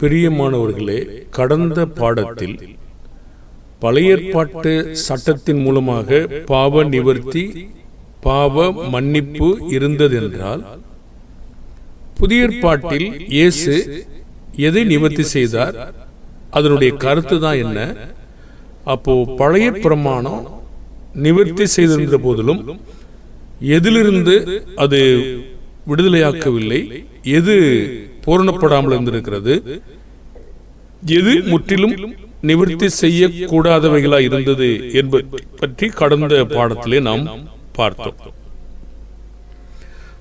பிரியமானவர்களே கடந்த பாடத்தில் பழையற்பாட்டு சட்டத்தின் மூலமாக பாவ நிவர்த்தி பாவ மன்னிப்பு இருந்ததென்றால் புதிய ஏற்பாட்டில் இயேசு எதை நிவர்த்தி செய்தார்? அதனுடைய கருத்து தான் என்ன? அப்போ பழைய பிரமாணம் நிவர்த்தி செய்திருந்த போதிலும் எதிலிருந்து அது விடுதலையாக்கவில்லை? எது பூரணப்படாமல் இருந்திருக்கிறது. எது முற்றிலும் நிவர்த்தி செய்யக்கூடாதவைகளா இருந்தது என்பது பற்றி கடந்த பாடத்திலே நாம் பார்த்தோம்.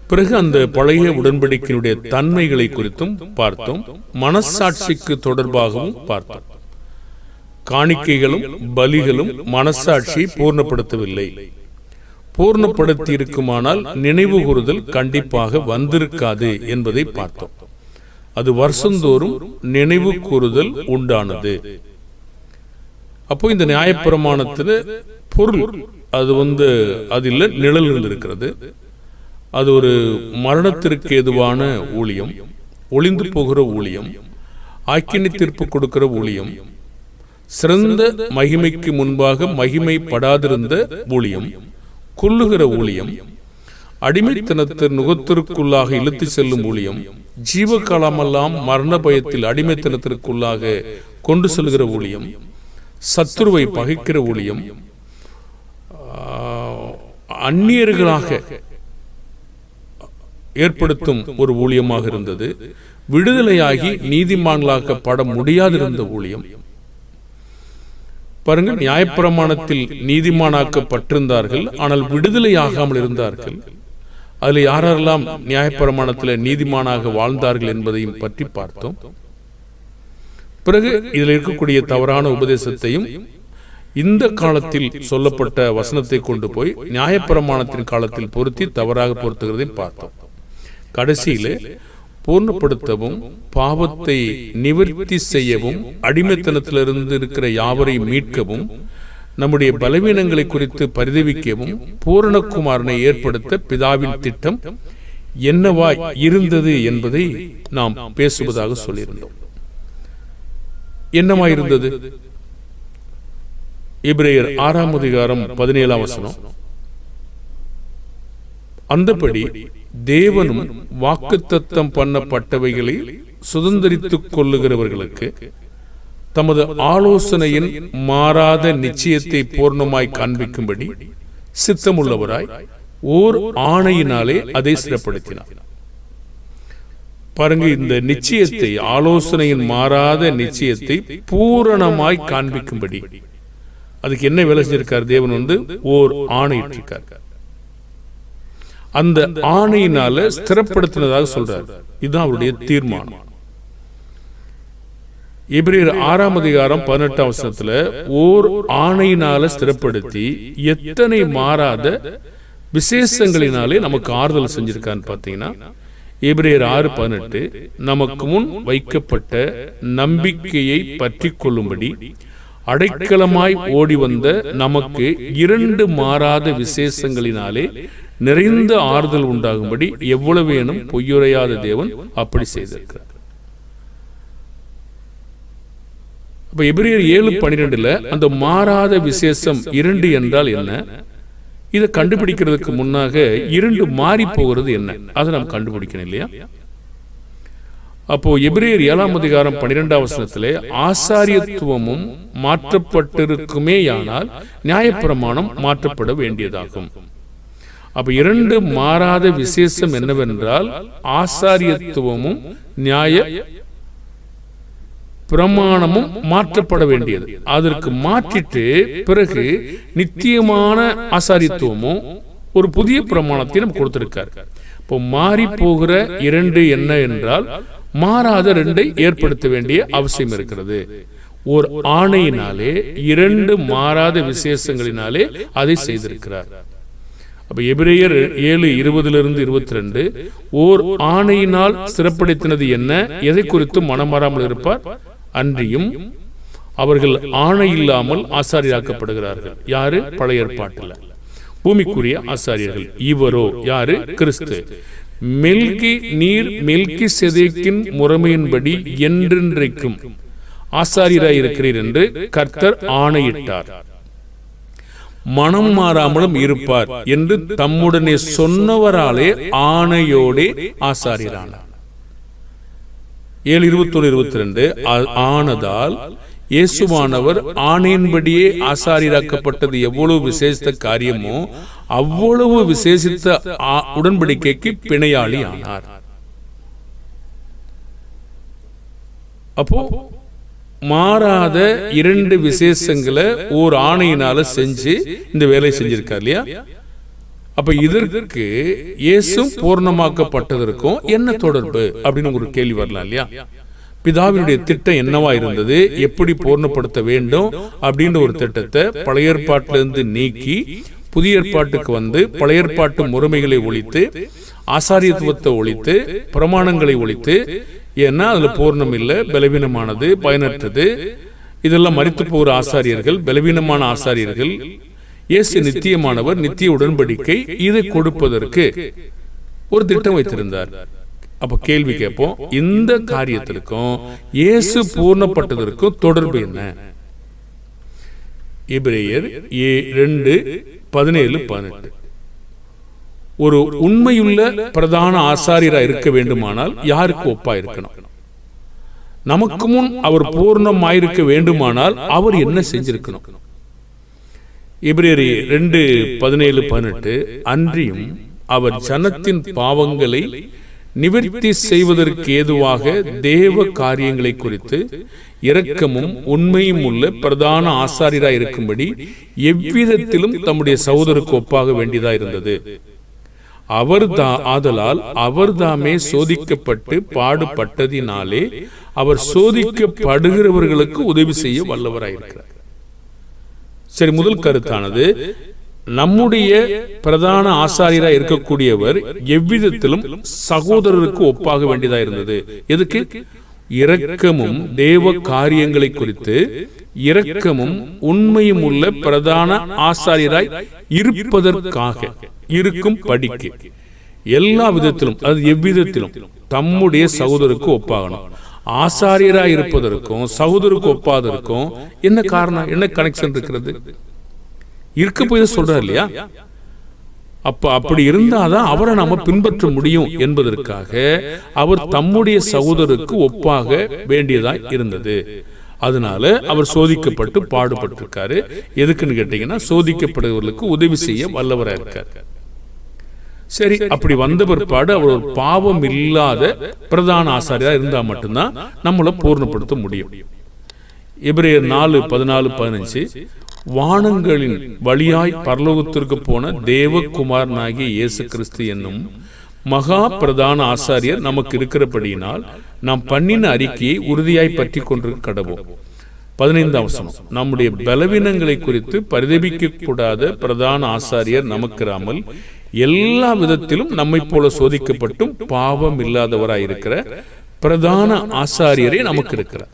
பிறகு அந்த பழைய உடன்படிக்கையினுடைய தன்மைகளை குறித்தும் பார்த்தோம். மனசாட்சிக்கு தொடர்பாகவும் பார்த்தோம். காணிக்கைகளும் பலிகளும் மனசாட்சியை பூர்ணப்படுத்தவில்லை. பூர்ணப்படுத்தி இருக்குமானால் நினைவு கூறுதல் கண்டிப்பாக வந்திருக்காது என்பதை பார்த்தோம். அது வருஷந்தோறும் நினைவு கூறுதல் உண்டானது. அப்போ இந்த நியாயப்பிரமாணத்தில் பொருள் அது வந்து அதில் நிழல் இருந்திருக்கிறது அது ஒரு மரணத்திற்கு எதுவான ஊழியம் ஒளிந்து போகிற ஊழியம் ஆக்கினி தீர்ப்பு கொடுக்கிற ஊழியம் சிறந்த மகிமைக்கு முன்பாக மகிமைப்படாதிருந்த ஊழியம் கொல்லுகிற ஊழியம் அடிமைத்தனத்தின் நுகத்திற்குள்ளாக இழுத்து செல்லும் ஊழியம் ஜீவ காலமெல்லாம் மரண பயத்தில் அடிமைத்தனத்திற்குள்ளாக கொண்டு செல்கிற ஊழியம் சத்துருவை பகைக்கிற ஊழியம் அந்நியர்களாக ஏற்படுத்தும் ஒரு ஊழியமாக இருந்தது. விடுதலையாகி நீதிமான்களாக்கப்பட முடியாதிருந்த ஊழியம். பாருங்கள் நியாயப்பிரமாணத்தில் நீதிமானாக்கப்பட்டிருந்தார்கள் ஆனால் விடுதலையாகாமல் இருந்தார்கள். அதில் யாரெல்லாம் நியாயப்பிரமாணத்தில் நீதிமானாக வாழ்ந்தார்கள் என்பதையும் பற்றி பார்த்தோம். பிறகு இதில் இருக்கக்கூடிய தவறான உபதேசத்தையும் இந்த காலத்தில் சொல்லப்பட்ட வசனத்தை கொண்டு போய் நியாயப்பிரமாணத்தின் காலத்தில் பொருத்தி தவறாக பொருத்துகிறதையும் பார்த்தோம். கடைசியில பூர்ணப்படுத்தவும் பாவத்தை நிவர்த்தி செய்யவும் அடிமைத்தனத்திலிருந்து இருக்கிற யாவரையும் மீட்கவும் நம்முடைய பலவீனங்களை குறித்து பரிதவிக்கவும் பூரணகுமாரனை ஏற்படுத்த பிதாவின் திட்டம் என்னவா இருந்தது என்பதை நாம் பேசுவதாக சொல்லியிருந்தோம். என்னவா இருந்தது இப்ரேயர் ஆறாம் அதிகாரம் பதினேழாம் வசனம். அந்தபடி தேவனும் வாக்குத்தத்தம் பண்ணப்பட்டவைகளை சுதந்திரித்துக் கொள்ளுகிறவர்களுக்கு தமது ஆலோசனையின் மாறாத நிச்சயத்தை பூர்ணமாய் காண்பிக்கும்படி சித்தமுள்ளவராய் ஓர் ஆணையினாலே அதை சிறப்படுத்தினார். பாருங்க இந்த நிச்சயத்தை ஆலோசனையின் மாறாத நிச்சயத்தை பூரணமாய் காண்பிக்கும்படி. அதுக்கு என்ன வேலை செஞ்சிருக்கார்? தேவன் வந்து ஓர் ஆணையிட்டிருக்கார். அந்த ஆணையினால ஸ்திரப்படுத்தினதாக சொல்றார். இதுதான் அவருடைய தீர்மானம். இப்ரியர் ஆறாம் அதிகாரம் பதினெட்டாம் வருஷத்துல ஓர் ஆணையினால ஸ்திரப்படுத்தி எத்தனை மாறாத விசேஷங்களினாலே நமக்கு ஆறுதல் செஞ்சிருக்கான்னு பார்த்தீங்கன்னா இப்ரியர் ஆறு பதினெட்டு நமக்கு முன் வைக்கப்பட்ட நம்பிக்கையை பற்றி கொள்ளும்படி அடைக்கலமாய் ஓடி வந்த நமக்கு இரண்டு மாறாத விசேஷங்களினாலே நிறைந்த ஆறுதல் உண்டாகும்படி எவ்வளவு வேணும் பொய்யுரையாத தேவன் அப்படி செய்திருக்கிறார். அப்ப எபிரியர் ஏழு பனிரெண்டுல அந்த மாறாத விசேஷம் இரண்டு என்றால் என்ன? இதை கண்டுபிடிக்கிறதுக்கு முன்னாக இரண்டு மாறி போகிறது என்ன? அதை நாம் கண்டுபிடிக்கணும் இல்லையா? அப்போ எபிரேயர் ஏழாம் அதிகாரம் பன்னிரெண்டாம் வசனத்திலே ஆசாரியத்துவமும் மாற்றப்பட்டிருக்குமேயானால் நியாயப்பிரமாணம் மாற்றப்பட வேண்டியதாகும். அப்ப இரண்டு மாறாத விசேஷம் என்னவென்றால் ஆசாரியத்துவமும் நியாய பிரமாணமும் மாற்றப்பட வேண்டியது. அதற்கு மாற்றிட்டு பிறகு நித்தியமான ஆசாரித்துவமும் ஒரு புதிய பிரமாணத்தை நம்ம கொடுத்திருக்காரு. இப்போ மாறி போகிற இரண்டு என்ன என்றால் மாறாத ரெண்டை ஏற்படுத்த வேண்டிய அவசியம் இருக்கிறது. ஒரு ஆணையினாலே இரண்டு மாறாத விசேஷங்களினாலே அதை செய்திருக்கிறார். அப்ப எபிரேயர் ஏழு இருபதிலிருந்து இருபத்தி ரெண்டு ஓர் ஆணையினால் சிறப்படுத்தினது என்ன? எதை குறித்து மனம் மாறாமல் இருப்பார்? அன்றியும் அவர்கள் ஆணை இல்லாமல் ஆசாரியாக்கப்படுகிறார்கள் யாரு? பழைய ஏற்பாட்டில். பூமிக்குரிய ஆசாரியர்கள். இவரோ? யாரு? கிறிஸ்து. மெல்கி நீர் மெல்கி செதேக்கின் முறைமையின்படி என்றென்றைக்கும் ஆசாரியராய் இருக்கிறீர் என்று கர்த்தர் ஆணையிட்டார். மனம் மாறாமலும் இருப்பார் என்று தம்முடனே சொன்னவராலே ஆணையோடே ஆசாரியரானார். ஏழு இருபத்தொன்று இருபத்தி ரெண்டு ஆனதால் இயேசுவானவர் ஆணையின்படியே ஆசாரியராக்கப்பட்டது எவ்வளவு விசேஷித்த காரியமோ அவ்வளவு விசேஷித்த உடன்படிக்கைக்கு பிணையாளி ஆனார் அப்போ மாறாத இரண்டு விசேஷங்களை ஓர் ஆணையினால செஞ்சு இந்த வேலையை செஞ்சிருக்கார் இல்லையா? அப்ப இதற்கு இயேசும் பூர்ணமாக்கப்பட்டதற்கும் என்ன தொடர்பு அப்படின்னு ஒரு கேள்வி வரலாம் இல்லையா? பிதாவினுடைய திட்டம் என்னவா இருந்தது? எப்படி பூர்ணப்படுத்த வேண்டும்? அப்படின்ற ஒரு திட்டத்தை பழைய ஏற்பாட்டிலிருந்து நீக்கி புதிய ஏற்பாட்டுக்கு வந்து பழைய ஏற்பாட்டு முறைமைகளை ஒழித்து ஆசாரியத்துவத்தை ஒழித்து பிரமாணங்களை ஒழித்து ஏன்னா அதுல பூர்ணம் இல்லை பலவீனமானது பயனற்றது. இதெல்லாம் மறித்து போகிற ஆசாரியர்கள் பலவீனமான ஆசாரியர்கள் இயேசு நித்தியமானவர் நித்திய உடன்படிக்கை இதை கொடுப்பதற்கு ஒரு திட்டம் வைத்திருந்தார். அப்ப கேள்வி கேட்போம் இந்த காரியத்திற்கும் இயேசு பூர்ணப்பட்டதற்கும் தொடர்பு என்ன? எபிரேயர் ஏ ரெண்டு பதினேழு பதினெட்டு ஒரு உண்மையுள்ள பிரதான ஆசாரியரா இருக்க வேண்டுமானால் யாருக்கு ஒப்பா இருக்கணும் நமக்கு முன் அவர் பூர்ணமாயிருக்க வேண்டுமானால் அவர் என்ன செஞ்சிருக்கணும்? எபிரேயர் ரெண்டு பதினேழு பதினெட்டு. அன்றியும் அவர் ஜனத்தின் பாவங்களை நிவர்த்தி செய்வதற்கு ஏதுவாக தேவ காரியங்களை குறித்து இரக்கமும் உண்மையும் உள்ள பிரதான ஆசாரியராய் இருக்கும்படி எவ்விதத்திலும் தம்முடைய சகோதரருக்கு ஒப்பாக வேண்டியதா இருந்தது. அவர் ஆதலால் அவர்தாமே சோதிக்கப்பட்டு பாடுபட்டதினாலே அவர் சோதிக்கப்படுகிறவர்களுக்கு உதவி செய்ய வல்லவராயிருக்கிறார். சரி முதல் கருத்தானது நம்முடைய பிரதான ஆசாரியரா இருக்கக்கூடியவர் எவ்விதத்திலும் சகோதரருக்கு ஒப்பாக வேண்டியதா இருந்தது. எதுக்கு? இரக்கமும் தேவ காரியங்களை குறித்து இரக்கமும் உண்மையும் உள்ள பிரதான ஆசாரியராய் இருப்பதற்காக இருக்கும் படிக்கு. எல்லா விதத்திலும் அது எவ்விதத்திலும் தம்முடைய சகோதரருக்கு ஒப்பாகணும். ஆசாரியராக இருப்பதற்கும் சகோதருக்கு ஒப்பாதற்கும் என்ன காரணம்? என்ன கனெக்ஷன் இருக்கிறது? இருக்க போய் சொல்றார் இல்லையா? அப்ப அப்படி இருந்தாதான் அவரை நாம பின்பற்ற முடியும் என்பதற்காக அவர் தம்முடைய சகோதரருக்கு ஒப்பாக வேண்டியதா இருந்தது. அதனால அவர் சோதிக்கப்பட்டு பாடுபட்டிருக்காரு. எதுக்குன்னு கேட்டீங்கன்னா சோதிக்கப்படுவர்களுக்கு உதவி செய்ய வல்லவராக இருக்கார் சரி அப்படி வந்த பிற்பாடு அவர் ஒரு பாவம் இல்லாத பிரதான ஆசாரியா இருந்தா மட்டும்தான் நம்மளை பூர்ணப்படுத்த முடியும். எபிரேயர் நாலு பதினாலு பதினஞ்சு. வானங்களின் வழியாய் பரலோகத்திற்கு போன தேவகுமாரனாகிய இயேசு கிறிஸ்து என்னும் மகா பிரதான ஆசாரியர் நமக்கு இருக்கிறபடியினால் நாம் பண்ணின அறிக்கையை உறுதியாய் பற்றி கொண்டிருக்க கடவோம். பதினைந்தாம் வசனம். நம்முடைய பலவீனங்களை குறித்து பரிதபிக்க கூடாத பிரதான ஆசாரியர் நமக்கிறாமல் எல்லா விதத்திலும் நம்மை போல சோதிக்கப்பட்டும் பாவம் இல்லாதவராயிருக்கிற பிரதான ஆசாரியரே நமக்கு இருக்கிறார்.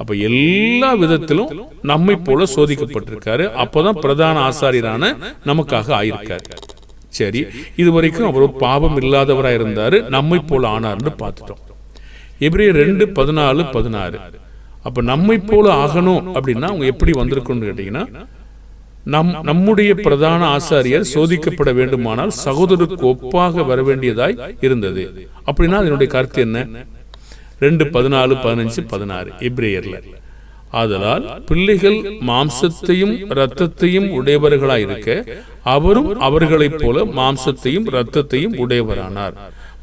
அப்ப எல்லா விதத்திலும் நம்மை போல சோதிக்கப்பட்டிருக்காரு. அப்பதான் பிரதான ஆசாரியரான நமக்காக ஆயிருக்காரு. சரி இது வரைக்கும் அவர் பாவம் இல்லாதவராக இருந்தாரு நம்மை போல ஆனார்னு பார்த்துட்டோம். எப்படி ரெண்டு பதினாலு பதினாறு. அப்ப நம்மை போல ஆகணும் அப்படின்னா அவங்க எப்படி வந்திருக்கணும்னு கேட்டீங்கன்னா நம் நம்முடைய பிரதான ஆசாரியர் சோதிக்கப்பட வேண்டுமானால் சகோதரருக்கு ஒப்பாக வர வேண்டியதாய் இருந்தது. அப்படின்னா அதனுடைய கருத்து என்ன? ரெண்டு பதினாலு பதினஞ்சு பதினாறு இப்ரேயர்ல ஆதலால் பிள்ளைகள் மாம்சத்தையும் இரத்தத்தையும் உடையவர்களாய் இருக்க அவரும் அவர்களைப் போல மாம்சத்தையும் இரத்தத்தையும் உடையவரானார்.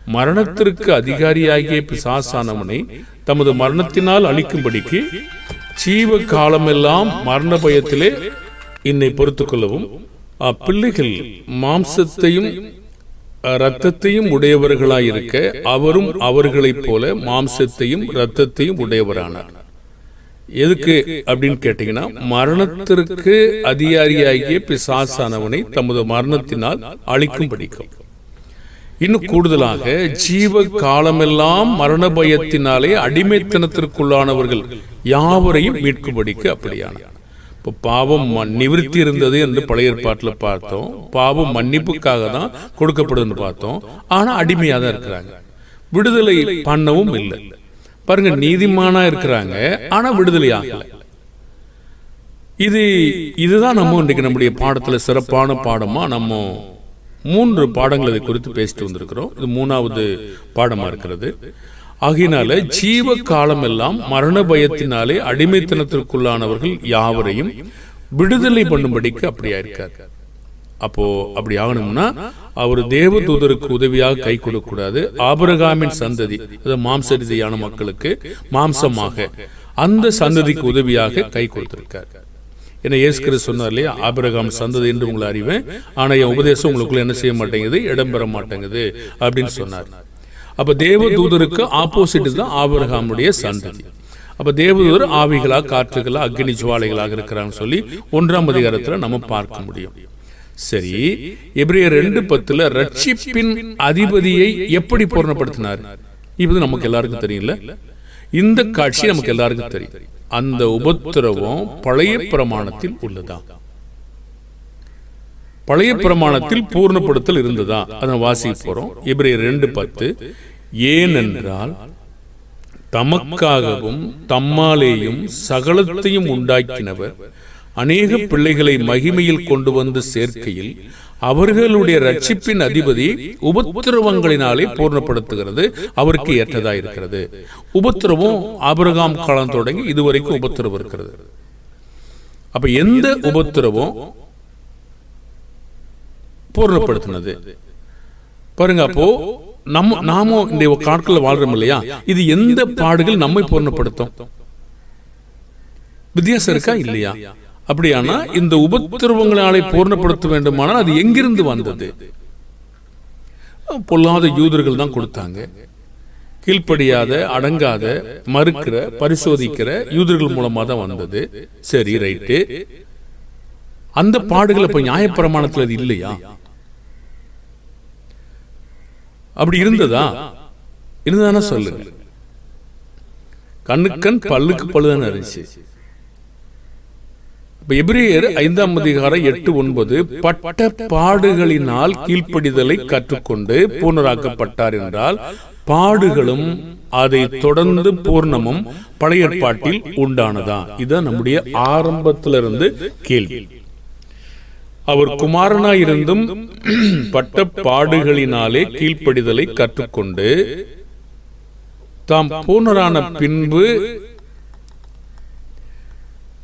மரணத்திற்கு அதிகாரியாகிய பிசாசானவனை தமது மரணத்தினால் அழிக்கும்படிக்கு ஜீவ காலமெல்லாம் மரண பயத்திலே என்னை பொறுத்துக் கொள்ளவும் அப்பிள்ளைகள் மாம்சத்தையும் இரத்தத்தையும் உடையவர்களாயிருக்க அவரும் அவர்களைப் போல மாம்சத்தையும் இரத்தத்தையும் உடையவரானார். எதுக்கு அப்படின்னு கேட்டீங்கன்னா மரணத்திற்கு அதிகாரியாகிய பிசாசானவனை தமது மரணத்தினால் அழிக்கும் படிக்கும். இன்னும் கூடுதலாக ஜீவ காலமெல்லாம் மரண பயத்தினாலே அடிமைத்தனத்திற்குள்ளானவர்கள் யாவரையும் மீட்கும்படிக்கு அப்படியான இப்போ பாவம் நிவிருத்தி இருந்தது என்று பழைய ஏற்பாட்டில் பார்த்தோம். பாவம் மன்னிப்புக்காக தான் கொடுக்கப்படுதுன்னு பார்த்தோம். ஆனா அடிமையாக தான் இருக்கிறாங்க. விடுதலை பண்ணவும் இல்லை. பாருங்க நீதிமானா இருக்கிறாங்க ஆனா விடுதலை ஆகலை. இது இதுதான் நம்ம இன்றைக்கு நம்முடைய பாடத்துல சிறப்பான பாடமா நம்ம மூன்று பாடங்கள் இதை குறித்து பேசிட்டு வந்திருக்கிறோம். இது மூணாவது பாடமா இருக்கிறது. ஆகையினால ஜீவ காலம் எல்லாம் மரண பயத்தினாலே அடிமைத்தனத்திற்குள்ளானவர்கள் யாவரையும் விடுதலை பண்ணும்படிக்கு அப்படியா இருக்கார் அப்போ அப்படி ஆகணும்னா அவர் தேவ தூதருக்கு உதவியாக கை கொடுக்கக்கூடாது. ஆபிரகாமின் சந்ததி அது மாம்ச ரீதியான மக்களுக்கு மாம்சமாக அந்த சந்ததிக்கு உதவியாக கை கொடுத்திருக்கார். என்ன கிறிஸ்து சொன்னார் இல்லையா ஆபிரகாம் சந்ததி என்று உங்களை அறிவேன் ஆனா என் உபதேசம் உங்களுக்குள்ள என்ன செய்ய மாட்டேங்குது இடம் பெற மாட்டேங்குது அப்படின்னு சொன்னார். அப்ப தேவ தூதருக்கு ஆப்போசிட் தான் ஆபிரகாமுடைய சந்ததி. அப்ப தேவதூதர் ஆவிகளா காற்றுகளா அக்னி ஜுவாலைகளாக இருக்கிறான்னு சொல்லி ஒன்றாம் அதிகாரத்துல நம்ம பார்க்க முடியும். சரி எபிரேயர் ரெண்டு பத்துல ரட்சிப்பின் அதிபதியை எப்படி பூர்ணப்படுத்தினார்? இது நமக்கு எல்லாருக்கும் தெரியல இந்த காட்சி நமக்கு எல்லாருக்கும் தெரியும். அந்த உபத்திரவம் பழைய பிரமாணத்தில் உள்ளதா? பழைய பிரமாணத்தில் பூர்ணப்படுத்தல் இருந்ததா? அதை வாசிக்க போறோம் எபிரேயர் ரெண்டு பத்து. ஏனென்றால் தமக்காகவும் தம்மாலேயும் சகலத்தையும் உண்டாக்கினவர் அநேக பிள்ளைகளை மகிமையில் கொண்டு வந்து சேர்க்கையில் அவர்களுடைய ரட்சிப்பின் அதிபதி உபத்திரவங்களினாலே பூர்ணப்படுத்துகிறது அவருக்கு ஏற்றதா இருக்கிறது உபத்திரவம் அபிரகாம் காலம் தொடங்கி இதுவரைக்கும் உபத்திரவம் இருக்கிறது. அப்ப எந்த உபத்திரவம்? பூர்ணப்படுத்தினது. பாருங்க அப்போ நம்ம நாமும் இந்த காட்களில் வாழ்றோம் இல்லையா? இது எந்த பாடுகள் நம்மை பூர்ணப்படுத்தும்? வித்தியாசம் இருக்கா? இல்லையா? அப்படியானா இந்த உபத்திரவங்களாலே பூர்ணப்படுத்த வேண்டுமானால் அது எங்கிருந்து வந்தது? பொல்லாத யூதர்கள் தான் கொடுத்தாங்க. கீழ்ப்படியாத அடங்காத மறுக்கிற பரிசோதிக்கிற யூதர்கள் மூலமாக தான் வந்தது. சரி ரைட்டு. அந்த பாடுகள் இப்போ நியாயப்பிரமாணத்தில் அது இல்லையா? அப்படி இருந்ததா? இருந்ததானா சொல்லுங்க. கண்ணுக்கண் பல்லுக்கு பல்லுதானே இருந்துச்சு இப்ப எபிரேயர் ஐந்தாம் அதிகாரம் எட்டு ஒன்பது பட்ட பாடுகளினால் கீழ்ப்படிதலை கற்றுக்கொண்டு பூர்ணராக்கப்பட்டார் என்றால் பாடுகளும் அதை தொடர்ந்து பூர்ணமும் பழைய ஏற்பாட்டில் உண்டானதா? இதுதான் நம்முடைய ஆரம்பத்திலிருந்து கேள்வி. அவர் குமாரனாயிருந்தும் பட்ட பாடுகளினாலே கீழ்ப்படிதலை கற்றுக்கொண்டு தாம் பூனரான பின்பு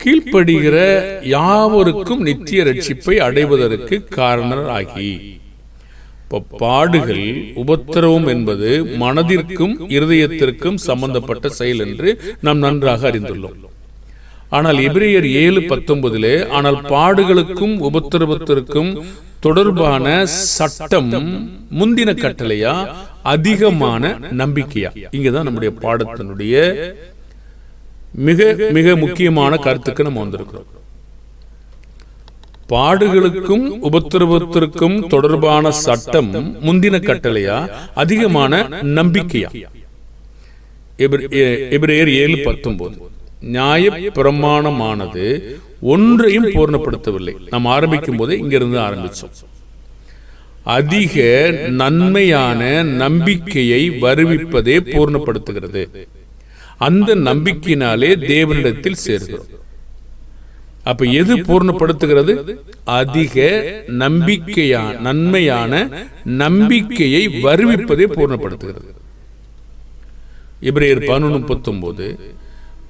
கீழ்ப்படுகிற யாவருக்கும் நித்திய ரட்சிப்பை அடைவதற்கு காரணராகி. பாடுகள் உபத்திரவம் என்பது மனதிற்கும் இருதயத்திற்கும் சம்பந்தப்பட்ட செயல் என்று நாம் நன்றாக அறிந்துள்ளோம். ஆனால் எபிரேயர் ஏழு பத்தொன்பதிலே ஆனால் பாடுகளுக்கும் உபத்திரவத்திற்கும் தொடர்பான சட்டம் முந்தின கட்டளையா? அதிகமான நம்பிக்கையா? இங்கதான் நம்முடைய பாடத்தினுடைய மிக மிக முக்கியமான கருத்துக்கு நம்ம வந்திருக்கிறோம். பாடுகளுக்கும் உபத்திரவத்திற்கும் தொடர்பான சட்டம் முந்தின கட்டளையா? அதிகமான நம்பிக்கையா? எபிரேயர் ஏழு பத்தொன்பது. நியாய பிரமாணமானது ஒன்றையும் பூர்ணப்படுத்தவில்லை. நாம் ஆரம்பிக்கும் போதே இங்கிருந்து ஆரம்பிச்சோம். அதிக நன்மையான நம்பிக்கையை வருவிப்பதே பூர்ணப்படுத்துகிறது. அந்த நம்பிக்கையினாலே தேவனிடத்தில் சேர்கிறோம். அப்ப எது பூர்ணப்படுத்துகிறது? அதிக நம்பிக்கையா நன்மையான நம்பிக்கையை வருவிப்பதே பூர்ணப்படுத்துகிறது. இப்ரேயர் பதினொன்று முப்பத்தொன்பது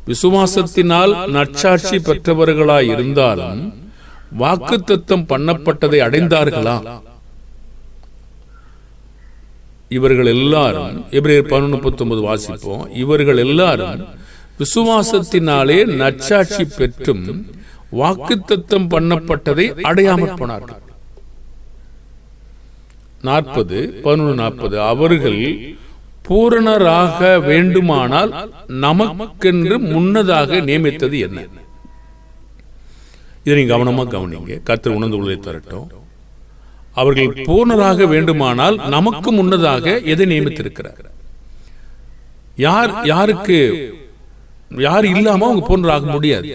விசுவாசத்தினால் நற்சாட்சி பெற்றவர்களாய் இருந்தாலும் வாக்குத்தத்தம் பண்ணப்பட்டதை அடைந்தார்களா? இவர்கள் எல்லாரும் எபிரேயர் பதினொன்று முப்பத்தொன்பது வாசிப்போம். இவர்கள் எல்லாரும் விசுவாசத்தினாலே நற்சாட்சி பெற்றும் வாக்குத்தத்தம் பண்ணப்பட்டதை அடையாமற் போனார்கள். நாற்பது பதினொன்று நாற்பது. அவர்கள் பூரணராக வேண்டுமானால் நமக்கென்று முன்னதாக நியமித்தது என்ன? இதை நீங்க கவனமா கவனிங்க. கத்தர் உணர்ந்து உள்ளே தரட்டும். அவர்கள் பூர்ணராக வேண்டுமானால் நமக்கு முன்னதாக எதை நியமித்திருக்கிறார்? யார் யாருக்கு யார் இல்லாம அவங்க பூர்ணராக முடியாது.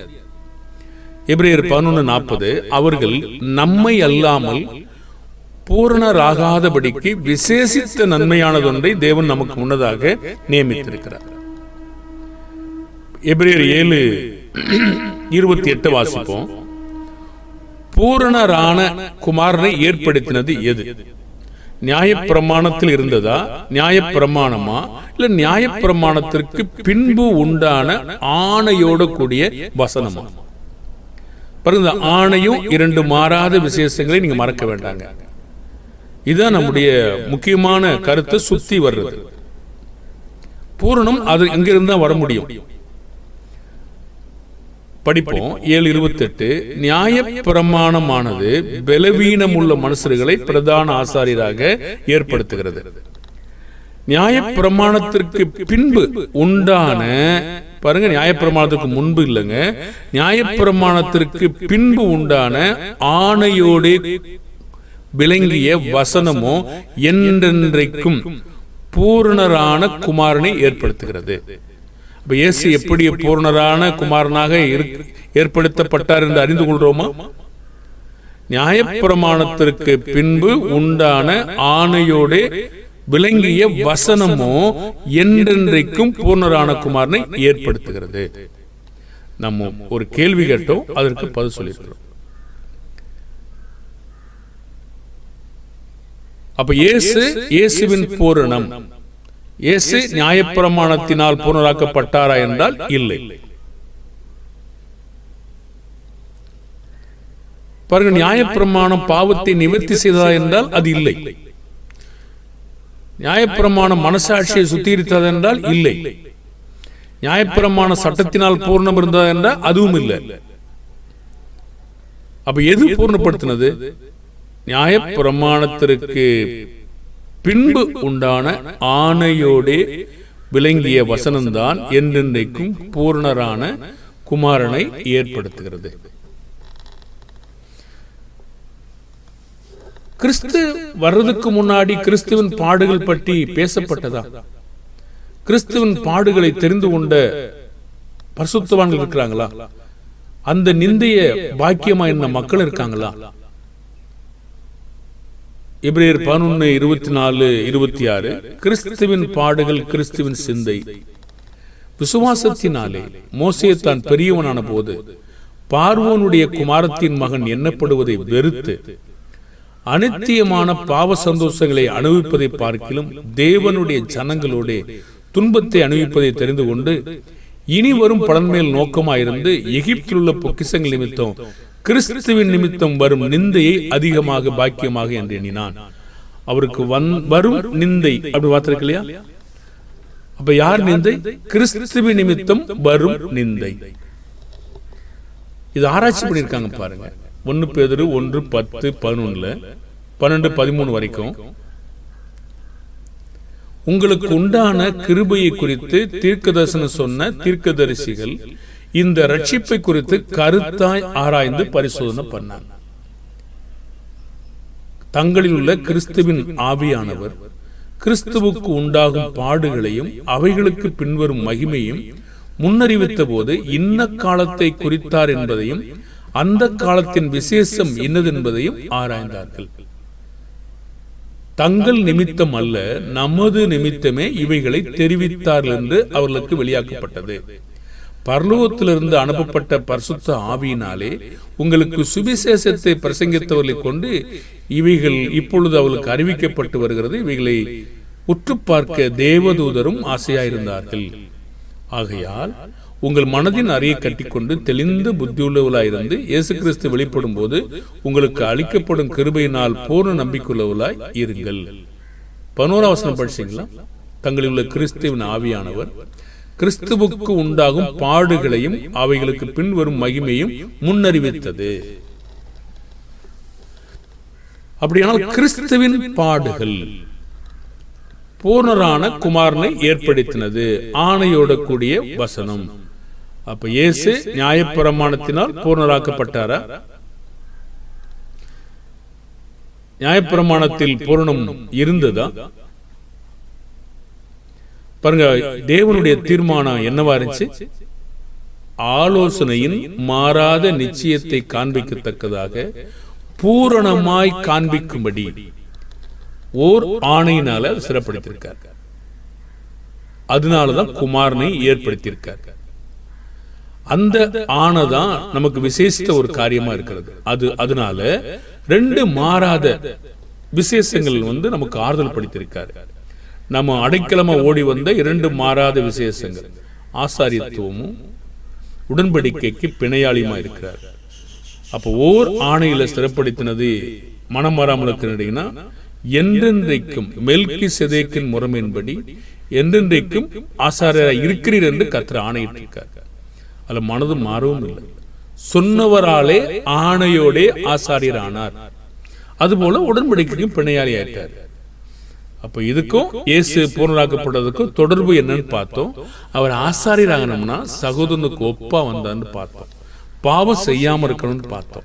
எப்ரேயர் பதினொன்று நாற்பது அவர்கள் நம்மை அல்லாமல் பூரணராகாதபடிக்கு விசேஷித்த நன்மையானதொன்றை தேவன் நமக்கு முன்னதாக நியமித்திருக்கிறார். எப்ரியர் ஏழு இருபத்தி எட்டு வாசிப்போம். பூரணரான குமாரனை ஏற்படுத்தினது எது? நியாயப்பிரமாணத்தில் இருந்ததா? நியாயப்பிரமாணமா? இல்ல நியாயப்பிரமாணத்திற்கு பின்பு உண்டான ஆணையோட கூடிய வசனமா? பாருங்க ஆணையும் இரண்டு மாறாத விசேஷங்களை நீங்க மறக்க வேண்டாங்க. இதுதான் நம்முடைய முக்கியமான கருத்தை சுத்தி வர்றது. பூரணம் அது இங்கிருந்து தான் வர முடியும். படிப்போம். ஏழு இருபத்தெட்டு. நியாய பிரமாணமானது பலவீனம் உள்ள மனுஷர்களை பிரதான ஆசாரியராக ஏற்படுத்துகிறது. நியாய பிரமாணத்திற்கு பின்பு உண்டான பாருங்க நியாயப்பிரமாணத்துக்கு முன்பு இல்லைங்க. நியாயப்பிரமாணத்திற்கு பின்பு உண்டான ஆணையோடு விளங்கிய வசனமோ என்றென்றைக்கும் பூரணரான குமாரனை ஏற்படுத்துகிறது. அப்ப இயேசு எப்படி பூர்ணரான குமாரனாக ஏற்படுத்தப்பட்டார் என்று அறிந்து கொள்றோமா நியாயப்பிரமாணத்திற்கு பின்பு உண்டான ஆணையோடு விளங்கிய வசனமோ என்றென்றைக்கும் பூர்ணரான குமாரனை ஏற்படுத்துகிறது. நம்ம ஒரு கேள்வி கேட்டோம் அதற்கு பதில் சொல்லியிருக்கிறோம். அப்ப இயேசு இயேசுவின் பூரணம். இயேசு நியாயப்பிரமாணத்தினால் பூர்ணராக்கப்பட்டாரா என்றால் இல்லை. பாருங்க நியாயப்பிரமாணம் பாவத்தை நிவர்த்தி செய்ததா என்றால் அது இல்லை. நியாயப்பிரமாணம் மனசாட்சியை சுத்திகரித்தது என்றால் இல்லை. நியாயப்பிரமாண சட்டத்தினால் பூர்ணம் இருந்ததா என்றால் அதுவும் இல்லை. அப்ப எது பூர்ணப்படுத்தினது? நியாயப்பிரமாணத்திற்கு பின்பு உண்டான ஆணையோடே விளங்கிய வசனம்தான் என்றென்றைக்கும் பூர்ணரான குமாரனை ஏற்படுத்துகிறது. கிறிஸ்து வர்றதுக்கு முன்னாடி கிறிஸ்துவின் பாடுகள் பற்றி பேசப்பட்டதா? கிறிஸ்துவின் பாடுகளை தெரிந்து கொண்ட பரிசுத்தவான்கள் இருக்கிறாங்களா? அந்த நிந்தைய பாக்கியமா என்ன மக்கள் இருக்காங்களா? இப்ரேர் பதினொன்னு இருபத்தி நாலு இருபத்தி ஆறு கிறிஸ்துவின் பாடுகள் கிறிஸ்துவின் சிந்தை. விசுவாசத்தினாலே மோசே தான் பெரியவனான போது பார்வோனுடைய குமாரத்தின் மகன் எண்ணப்படுவதை வெறுத்து அனித்தியமான பாவ சந்தோஷங்களை அனுபவிப்பதை பார்க்கிலும் தேவனுடைய ஜனங்களோட துன்பத்தை அனுபவிப்பதை தெரிந்து கொண்டு இனி வரும் பலன் மேல் நோக்கமாயிருந்து எகிப்தில் உள்ள பொக்கிசங்கள் நிமித்தம் கிறிஸ்துவின் நிமித்தம் வரும் நிந்தையை அதிகமாக பாக்கியமாக என்று எண்ணினான். அவருக்கு வந் வரும் நிந்தை அப்படி பார்த்திருக்கு இல்லையா? அப்ப யார் நிந்தை? கிறிஸ்துவின் நிமித்தம் வரும் நிந்தை. இது ஆராய்ச்சி பண்ணியிருக்காங்க பாருங்க. ஒன்னு பேதரு ஒன்று பத்து பதினொன்னுல பன்னெண்டு பதிமூணு வரைக்கும். உங்களுக்கு உண்டான கிருபையை குறித்து தீர்க்கதரிசனம் சொன்ன தீர்க்கதரிசிகள் இந்த ரட்சிப்பை குறித்து கருத்தாய் ஆராய்ந்து பரிசோதனை பண்ணாங்க தங்களில் உள்ள கிறிஸ்துவின் ஆவியானவர் கிறிஸ்துவுக்கு உண்டாகும் பாடுகளையும் அவைகளுக்கு பின்வரும் மகிமையும் முன்னறிவித்த போது இன்ன காலத்தை குறித்தார் என்பதையும் அந்த காலத்தின் விசேஷம் இன்னதென்பதையும் ஆராய்ந்தார்கள். தங்கள் நிமித்தம் அல்ல நமது நிமித்தமே இவைகளை தெரிவித்தார்கள் என்று அவர்களுக்கு வெளியாக்கப்பட்டது. பர்லோகத்திலிருந்து அனுப்பப்பட்ட பரிசுத்த ஆவியினாலே உங்களுக்கு சுவிசேஷத்தை பிரசங்கித்தவர்களை கொண்டு இவைகள் இப்பொழுது அவளுக்கு அறிவிக்கப்பட்டு வருகிறது. இவைகளை உற்று பார்க்க தேவதூதரும் ஆசையாயிருந்தார்கள். ஆகையால் உங்கள் மனதின் அறையை கட்டிக்கொண்டு தெளிந்த புத்தியுள்ளவளாயிருந்து இயேசு கிறிஸ்து வெளிப்படும் போது உங்களுக்கு அளிக்கப்படும் கிருபையினால் பூர்ண நம்பிக்கையுள்ளவளாய் இருங்கள். பதினோராவசனம் படிச்சீங்களா? தங்களில் உள்ள கிறிஸ்துவின் ஆவியானவர் கிறிஸ்துவுக்கு உண்டாகும் பாடுகளையும் அவைகளுக்கு பின்வரும் மகிமையும் முன்னறிவித்தது. அப்படியானால் கிறிஸ்துவின் பாடுகள் பூர்ணரான குமாரனை ஏற்படுத்தினது ஆணையோட கூடிய வசனம். அப்ப இயேசு நியாயப்பிரமாணத்தினால் பூர்ணராக்கப்பட்டாரா? நியாயப்பிரமாணத்தில் பூரணம் இருந்ததா? பாருங்க தேவனுடைய தீர்மானம் என்னவா இருந்துச்சு? ஆலோசனையின் மாறாத நிச்சயத்தை காண்பிக்கத்தக்கதாக பூரணமாய் காண்பிக்கும்படி ஓர் ஆணையினால சிறப்படுத்தியிருக்கார். அதனாலதான் குமாரனை ஏற்படுத்தியிருக்கார். அந்த ஆணை தான் நமக்கு விசேஷித்த ஒரு காரியமா இருக்கிறது. அது அதனால ரெண்டு மாறாத விசேஷங்கள் வந்து நமக்கு ஆறுதல் படுத்தியிருக்காரு. நம்ம அடைக்கலமா ஓடி வந்த இரண்டு மாறாத விசேஷங்கள். ஆசாரியத்துவமும் உடன்படிக்கைக்கு பிணையாளியுமா இருக்கிறார். அப்போ ஓர் ஆணையில சிறப்படுத்தினது மனம் மாறாமல் இருக்கிறீங்கன்னா என்றென்றைக்கும் மெல்கி செதேக்கின் முறைமையின்படி என்றென்றைக்கும் ஆசாரியராக இருக்கிறீர் என்று கத்திர ஆணையிட்டிருக்கார். அதுல மனது மாறவும் இல்லை. சொன்னவராலே ஆணையோடே ஆசாரியர் ஆனார் அதுபோல உடன்படிக்கைக்கும் பிணையாளி ஆயிட்டார் அப்ப இதுக்கும் இயேசு பூர்ணராக்கப்பட்டதுக்கும் தொடர்பு என்னன்னு பார்த்தோம். அவர் ஆசாரியர் ஆகணும்னா சகோதரனுக்கு ஒப்பா வந்தான்னு பார்த்தோம். பாவம் செய்யாம இருக்கணும்னு பார்த்தோம்.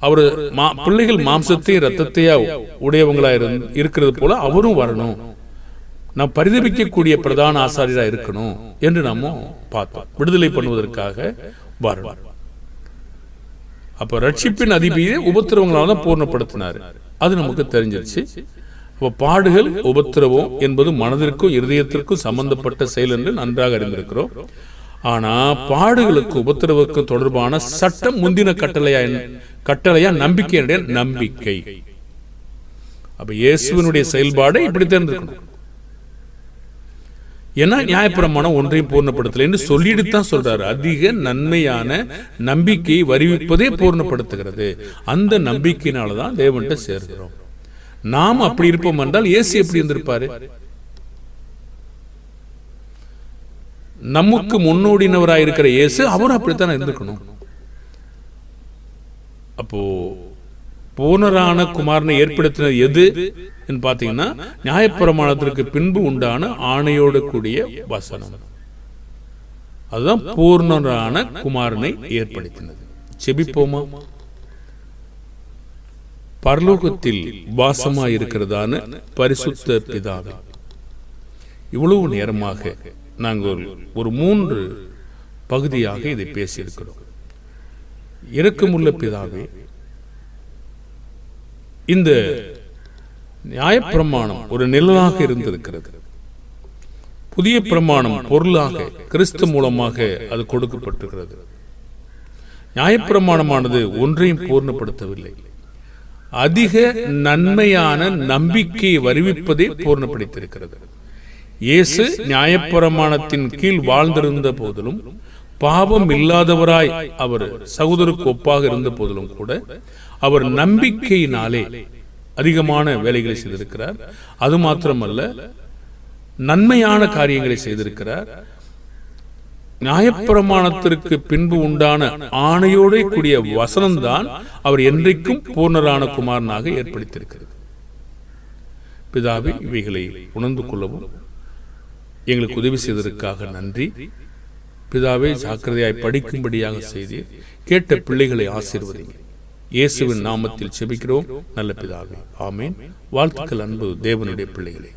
அவர் மா- பிள்ளைகள் மாம்சத்தையும் ரத்தத்தையா உடையவங்களா இருக்கிறது போல அவரும் வரணும். நாம் பரிதபிக்கக்கூடிய பிரதான ஆசாரியரா இருக்கணும் என்று நாம பார்த்தோம். விடுதலை பண்ணுவதற்காக வரணும். அப்ப ரட்சிப்பின் அதிபதியை உபத்திரவங்களால தான் பூர்ணப்படுத்தினார். அது நமக்கு தெரிஞ்சிருச்சு. அப்போ பாடுகள் உபத்திரவம் என்பது மனதிற்கும் இருதயத்திற்கும் சம்பந்தப்பட்ட செயல் என்று நன்றாக அறிந்திருக்கிறோம். ஆனால் பாடுகளுக்கு உபத்திரவுக்கு தொடர்பான சட்டம் முந்தின கட்டளையா கட்டளையா நம்பிக்கையுடைய நம்பிக்கை. அப்ப இயேசுவினுடைய செயல்பாடு இப்படி தெரிஞ்சிருக்கணும் ஏன்னா நியாயப்பிரமாணம் ஒன்றையும் பூர்ணப்படுத்தலைன்னு சொல்லிட்டு தான் சொல்றாரு. அதிக நன்மையான நம்பிக்கையை வருவிப்பதே பூர்ணப்படுத்துகிறது. அந்த நம்பிக்கையினால தான் தேவன்கிட்ட சேர்கிறோம். நாம் அப்படி இருப்போம் என்றால் இயேசு எப்படி இருந்திருப்பாரு? நமக்கு முன்னோடினவராக இருக்கிற இயேசு அவரும் அப்படித்தான் இருந்திருக்கணும். அப்போ போனரான குமாரனை ஏற்படுத்தினது எது என்று பாத்தீங்கன்னா நியாயப்பிரமாணத்திற்கு பின்பு உண்டான ஆணையோடு கூடிய வசனம். அதுதான் பூர்ணரான குமாரனை ஏற்படுத்தினது. செபிப்போமா? பரலோகத்தில் வாசமா இருக்கிறதான பரிசுத்த பிதாவே இவ்வளவு நேரமாக நாங்கள் ஒரு- ஒரு மூன்று பகுதியாக இதை பேசியிருக்கிறோம். இறக்கமுள்ள பிதாவே இந்த நியாயப்பிரமாணம் ஒரு நிழலாக இருந்திருக்கிறது. புதிய பிரமாணம் பொருளாக கிறிஸ்து மூலமாக அது கொடுக்கப்பட்டுகிறது நியாயப்பிரமாணமானது ஒன்றையும் பூர்ணப்படுத்தவில்லை. அதிக நன்மையான நம்பிக்கையை வருவிப்பதே பூர்ணப்படுத்தியிருக்கிறது. இயேசு நியாயப்பிரமாணத்தின் கீழ் வாழ்ந்திருந்த போதிலும் பாவம் இல்லாதவராய் அவர் சகோதருக்கு ஒப்பாக இருந்த போதிலும் கூட அவர் நம்பிக்கையினாலே அதிகமான வேலைகளை செய்திருக்கிறார். அது மாத்திரமல்ல நன்மையான காரியங்களை செய்திருக்கிறார். நியாயப்பிரமாணத்திற்கு பின்பு உண்டான ஆணையோட கூடிய வசனம்தான் அவர் என்றைக்கும் பூர்ணரான குமாரனாக ஏற்படுத்தியிருக்கிறது. பிதாவே இவைகளை உணர்ந்து கொள்ளவும் எங்களுக்கு உதவி செய்ததற்காக நன்றி. பிதாவே ஜாக்கிரதையாய் படிக்கும்படியாக செய்து கேட்ட பிள்ளைகளை ஆசீர்வதிங்க இயேசுவின் நாமத்தில் செபிக்கிறோம். நல்ல பிதாவே. ஆமேன். வாழ்த்துக்கள் அன்பு. தேவனுடைய பிள்ளைகளே.